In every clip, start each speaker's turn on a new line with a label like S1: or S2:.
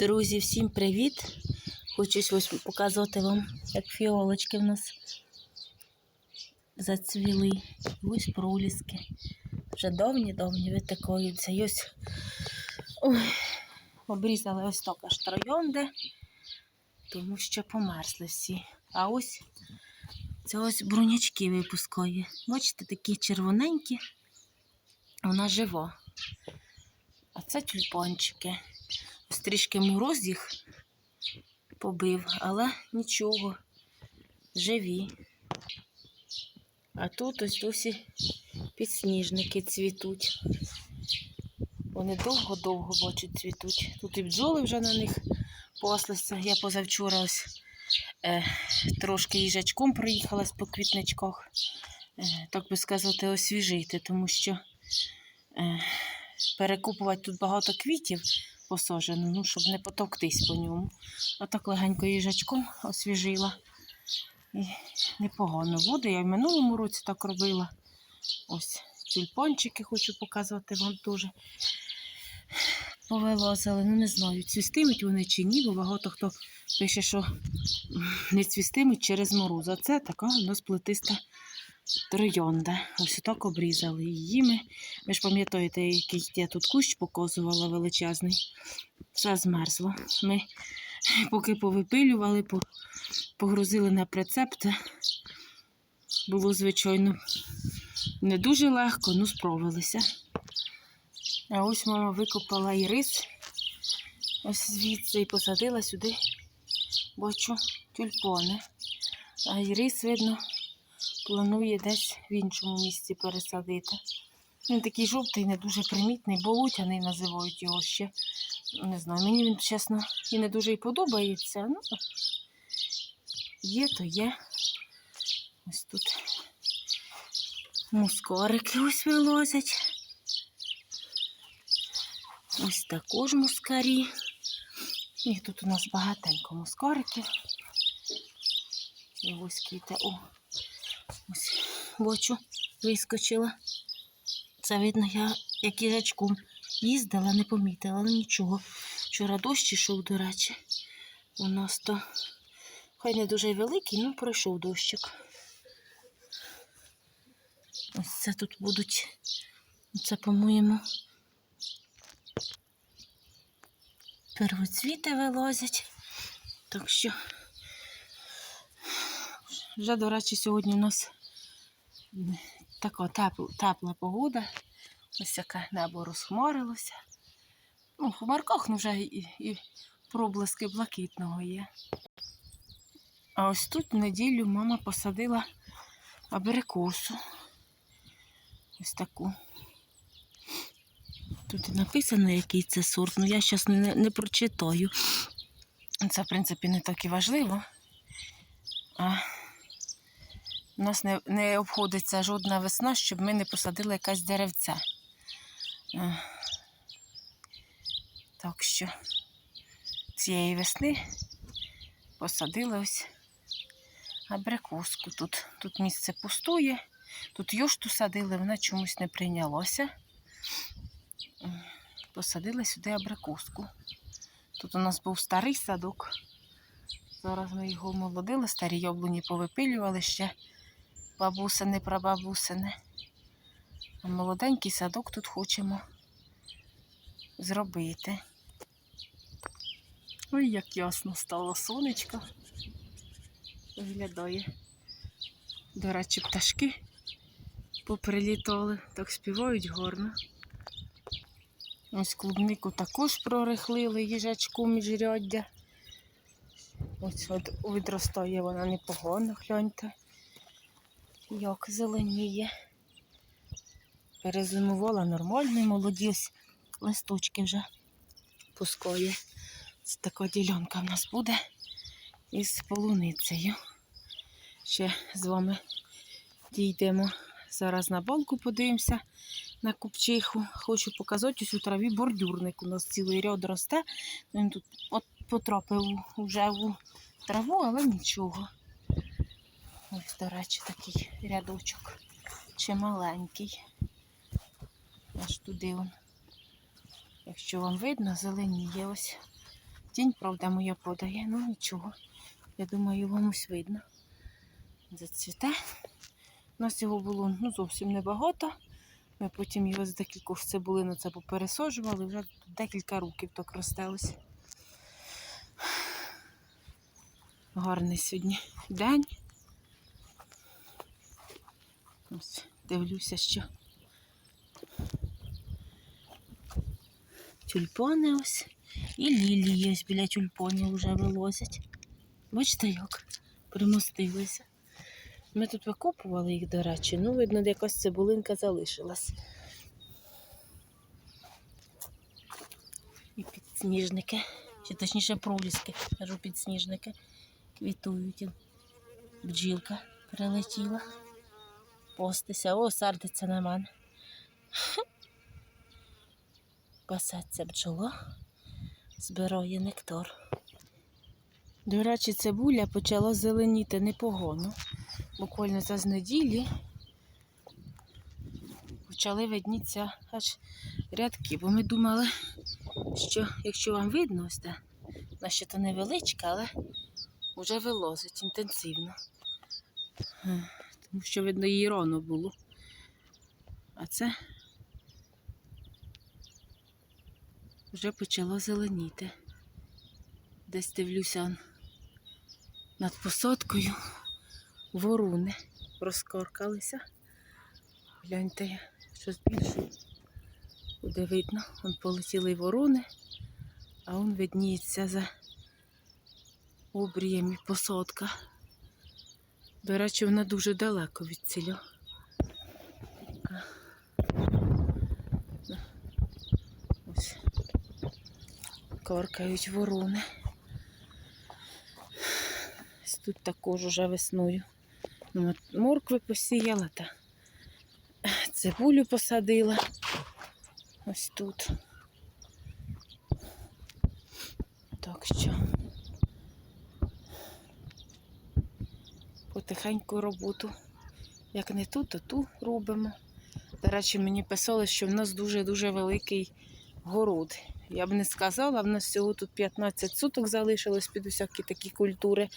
S1: Друзі, всім привіт! Хочу ось показати вам, як фіолочки в нас зацвіли. Ось проліски. Вже давні-давні витикаються. І ось обрізали ось так аж тому що померзли всі. А ось це ось брунячки випускає. Бачите, такі червоненькі. Вона жива. А це тюльпанчики. Ось трішки мороз їх побив, але нічого, живі. А тут ось досі підсніжники цвітуть. Вони довго-довго бачу цвітуть. Тут і бджоли вже на них паслися. Я позавчора ось е, трошки їжачком проїхалась по квітничках. Е, так би сказати, освіжити, тому що е, перекупувати тут багато квітів посажено, ну, щоб не потоктись по ньому. Отак легенько їжачком освіжила. І непогано буде. Я в минулому році так робила. Ось тюльпанчики хочу показати вам теж. Повилазили. Ну, не знаю, цвістимуть вони чи ні, бо багато хто пише, що не цвістимуть через мороз. А це така у нас плетиста троянда. Ось так обрізали її. Ми, ви ж пам'ятаєте, який я тут кущ показувала величезний. Все змерзло. Ми поки повипилювали, погрузили на прицеп. Було, звичайно, не дуже легко, ну справилися. А ось мама викопала і рис ось звідси і посадила сюди, бачу, тюльпани. А ірис, видно, планує десь в іншому місці пересадити. Він такий жовтий, не дуже примітний, болотяний називають його ще. Не знаю, мені він, чесно, і не дуже і подобається. Ну, є, то є. Ось тут мускарики ось вилозять. Ось також мускарі. Їх тут у нас багатенько мускариків. І ось квіти. О, бочу вискочила. Це видно, я як їжачком їздила, не помітила, нічого. Вчора дощ ішов, до речі. У нас то хай не дуже великий, ну пройшов дощик. Ось це тут будуть. Це, по-моєму, первоцвіти вилазять. Так що вже, до речі, сьогодні у нас така тепла, тепла погода. Ось яке небо розхмарилося. Ну, в хмарках ну, вже і, і проблиски блакитного є. А ось тут в неділю мама посадила абрикосу. Ось таку. Тут написано, який це сорт, ну я зараз не, не прочитаю. Це, в принципі, не так і важливо. А у нас не, не обходиться жодна весна, щоб ми не посадили якесь деревце. Так що цієї весни посадили ось абрикоску. Тут, тут місце пустує. Тут йошту садили, вона чомусь не прийнялася. М, Посадили сюди абрикоску. Тут у нас був старий садок. Зараз ми його молодили, старі яблуні повипилювали ще бабусини, прабабусини. Молоденький садок тут хочемо зробити. Ой, як ясно стало сонечко. Виглядає. До речі, пташки поприлітали, так співають гарно. Ось клубнику також прорихлили їжачку міжряддя. Ось от відростає вона непогано, гляньте. Як зеленіє. Перезимувала нормально, молоді ось листочки вже пускає. Це така ділянка в нас буде із полуницею. Ще з вами дійдемо. Зараз на балку подивимося на купчиху. Хочу показати ось у траві бордюрник. У нас цілий ряд росте. Він тут от потрапив вже в траву, але нічого. Ось, до речі, такий рядочок чималенький. Аж туди он. Якщо вам видно, зеленіє ось Тінь, правда, моя подає, ну нічого. Я думаю, вам ось видно. Зацвіте. У нас його було ну, зовсім небагато. Ми потім його з декількох цибулин це попересаджували, вже декілька років так ростелося. Гарний сьогодні день. Ось дивлюся, що тюльпани ось. І лілії ось біля тюльпанів вже вилозять. Бачите, як примостилися. Ми тут викопували їх, до речі, ну, видно, якась цибулинка залишилась. І підсніжники, чи точніше проліски, кажу підсніжники, квітують. Бджілка прилетіла. Постися, о, сердиться на мене. Пасеться бджола, збирає нектар. До речі, цибуля почала зеленіти непогано. Буквально за з неділі почали видніться аж рядки, бо ми думали, що якщо вам видно, ось де, вона то невеличка, але вже вилозить інтенсивно. Тому що, видно, її рано було. А це вже почало зеленіти. Десь дивлюся над посадкою ворони розкоркалися. Гляньте, щось більше. Буде видно, он полетіли ворони, а он видніється за обріями посадка. До речі, вона дуже далеко від ціля. Ось коркають ворони. Ось Тут також уже весною. Ну, Моркви посіяла та цибулю посадила. Ось тут. Так що потихеньку роботу. Як не тут, то ту робимо. До речі, мені писали, що в нас дуже-дуже великий город. Я б не сказала, в нас всього тут 15 суток залишилось під усякі такі культури.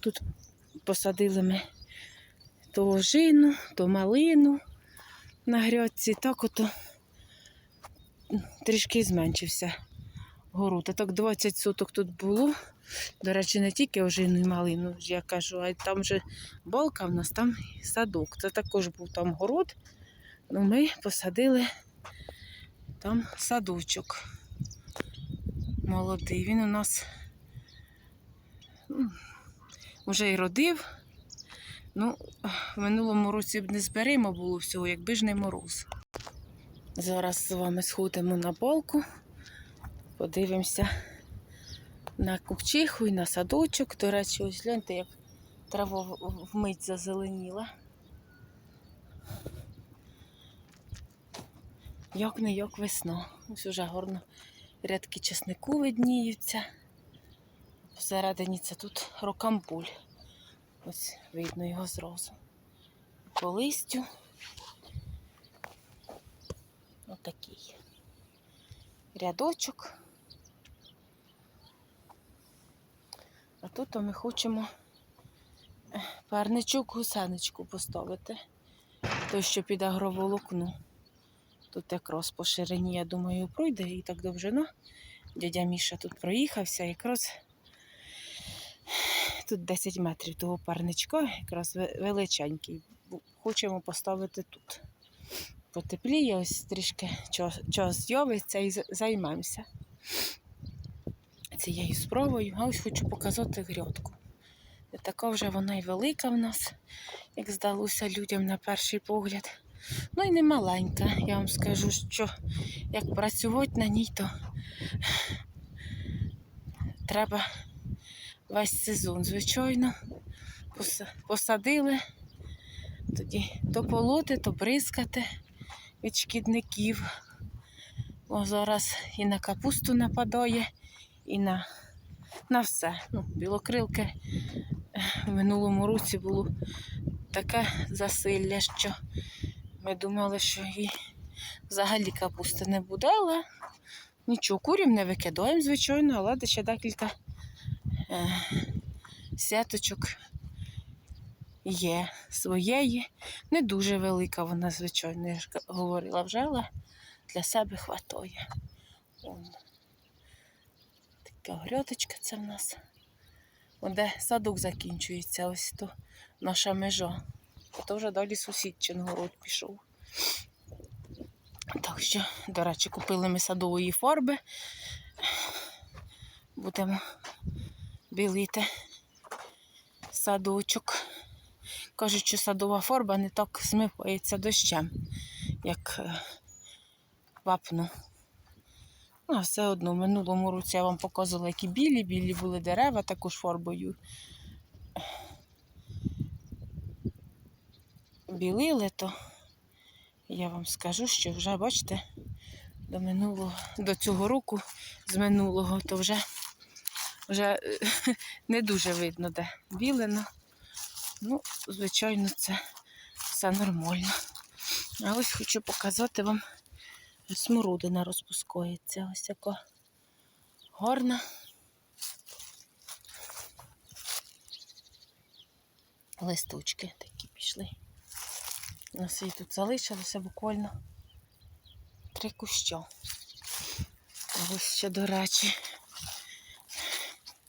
S1: Тут посадили ми то ожину, то малину на грядці. Так ото трішки зменшився город. А так 20 суток тут було. До речі, не тільки ожину і малину, я кажу, а там же балка в нас там садок. Це також був там город. Ну, ми посадили там садочок молодий. Він у нас вже й родив. Ну, в минулому році б не зберемо було всього, якби ж не мороз. Зараз з вами сходимо на балку, подивимося на купчиху і на садочок. До речі, ось гляньте, як трава вмить зазеленіла. Як не як весна. Ось уже гарно рядки чеснику видніються. Посередині це тут рокампуль. Ось видно його зразу. По листю. Отакий рядочок. А тут ми хочемо е, парничок гусеничку поставити. Той, що під агроволокно. Тут якраз по ширині, я думаю, пройде і так довжина. Дядя Міша тут проїхався, якраз тут 10 метрів того парничка, якраз величенький. Хочемо поставити тут. Потепліє, ось трішки час, час з'явиться і займемося цією справою. А ось хочу показати грядку. Не така вже вона й велика в нас, як здалося людям на перший погляд. Ну і не маленька. Я вам скажу, що як працювати на ній, то треба весь сезон, звичайно. Посадили, тоді то полоти, то бризкати від шкідників. О, зараз і на капусту нападає, і на, на все. Ну, білокрилки в минулому році було таке засилля, що ми думали, що і взагалі капусти не буде, але Нічого, курям не викидаємо, звичайно, але ще декілька е, сеточок є своєї. Не дуже велика вона, звичайно, я ж говорила вже, але для себе хватає. Така грядочка це в нас. Де садок закінчується, ось то наша межа. А то вже далі сусід Чонгород пішов. Так що, до речі, купили ми садової фарби. Будемо білити садочок. Кажуть, що садова фарба не так змивається дощем, як е, вапно. Ну, а все одно, в минулому році я вам показувала, які білі, білі були дерева, також фарбою. Білили, то я вам скажу, що вже, бачите, до минулого, до цього року, з минулого, то вже, вже не дуже видно, де білено. Ну, звичайно, це все нормально. А ось хочу показати вам смородина розпускається. Ось яка гарна. Листочки такі пішли. У нас її тут залишилося буквально три куща. Ось ще, до речі,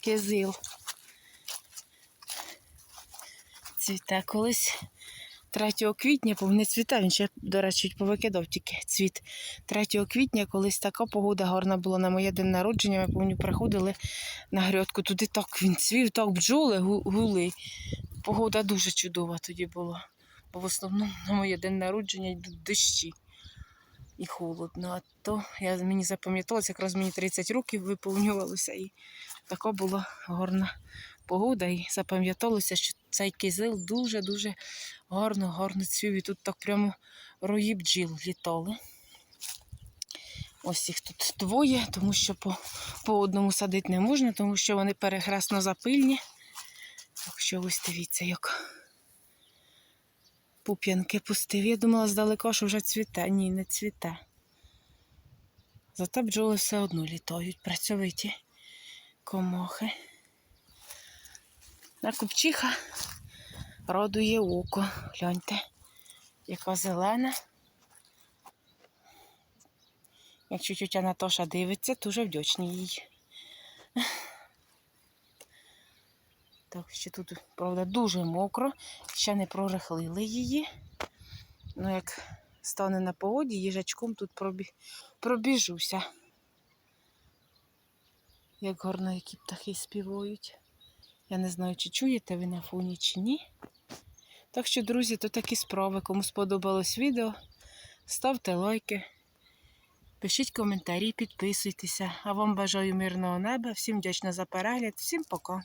S1: кизил. Цвіте колись 3 квітня, бо не цвіте, він ще, до речі, повикидав тільки цвіт. 3 квітня, колись така погода гарна була на моє день народження. Ми пам'ятаю, приходили на грядку. Туди так він цвів, так бджоли гули. Погода дуже чудова тоді була. Бо в основному на моє день народження йдуть дощі і холодно. А то я, мені запам'яталося, якраз мені 30 років виповнювалося. І така була гарна погода. І запам'яталося, що цей кизил дуже-дуже гарно, гарно цвів. І тут так прямо рої бджіл літали. Ось їх тут двоє, тому що по, по одному садити не можна, тому що вони перехресно запильні. Так що ось дивіться, як пуп'янки пустив. Я думала здалека, що вже цвіте. Ні, не цвіте. Зате бджоли все одно літають, працьовиті комохи. А купчиха радує око. Гляньте, яка зелена. Якщо тетя Натоша дивиться, дуже вдячні їй. Так, ще тут, правда, дуже мокро, ще не прорихлили її. Ну, як стане на погоді, їжачком тут пробі... пробіжуся. Як гарно які птахи співають. Я не знаю, чи чуєте ви на фоні, чи ні. Так що, друзі, то такі справи. Кому сподобалось відео, ставте лайки, пишіть коментарі, підписуйтеся. А вам бажаю мирного неба. Всім вдячна за перегляд, всім пока.